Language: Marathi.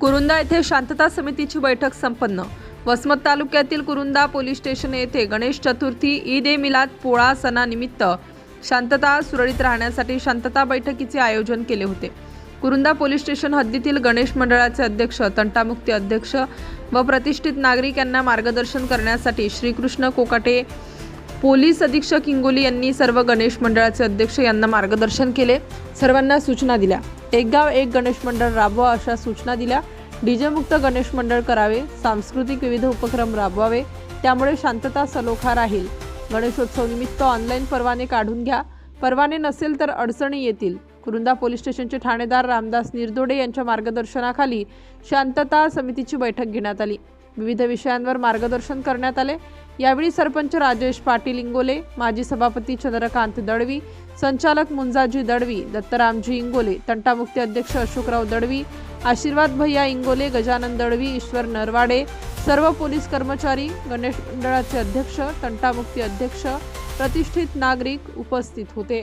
कुरुंदा येथे शांतता समितीची बैठक संपन्न. वसमत तालुक्यातील कुरुंदा पोलीस स्टेशन येथे गणेश चतुर्थी ईद ए मिलाद पोळा सणानिमित्त शांतता सुरळीत राहण्यासाठी शांतता बैठकीचे आयोजन केले होते. कुरुंदा पोलीस स्टेशन हद्दीतील गणेश मंडळाचे अध्यक्ष तंटामुक्ती अध्यक्ष व प्रतिष्ठित नागरिक यांना मार्गदर्शन करण्यासाठी श्रीकृष्ण कोकाटे पोलीस अधीक्षक हिंगोली यांनी सर्व गणेश मंडळाचे अध्यक्ष यांना मार्गदर्शन केले. सर्वांना सूचना दिल्या. एक गाव एक गणेश मंडळ राबवा अशा सूचना दिल्या. डीजेमुक्त गणेश मंडळ करावे. सांस्कृतिक विविध उपक्रम राबवावे. त्यामुळे शांतता सलोखा राहील. गणेशोत्सव निमित्त ऑनलाईन परवाने काढून घ्या. परवाने नसेल तर अडचणी येतील. कुरुंदा पोलीस स्टेशनचे ठाणेदार रामदास निरदोडे यांच्या मार्गदर्शनाखाली शांतता समितीची बैठक घेण्यात आली. विविध विषयांवर मार्गदर्शन करण्यात आले. यावेळी सरपंच राजेश पाटील इंगोले माजी सभापती चंद्रकांत दळवी संचालक मुंजाजी दळवी दत्तरामजी इंगोले तंटामुक्ती अध्यक्ष अशोकराव दळवी आशीर्वाद भैया इंगोले गजानन दळवी ईश्वर नरवाडे सर्व पोलीस कर्मचारी गणेश मंडळाचे अध्यक्ष तंटामुक्ती अध्यक्ष प्रतिष्ठित नागरिक उपस्थित होते.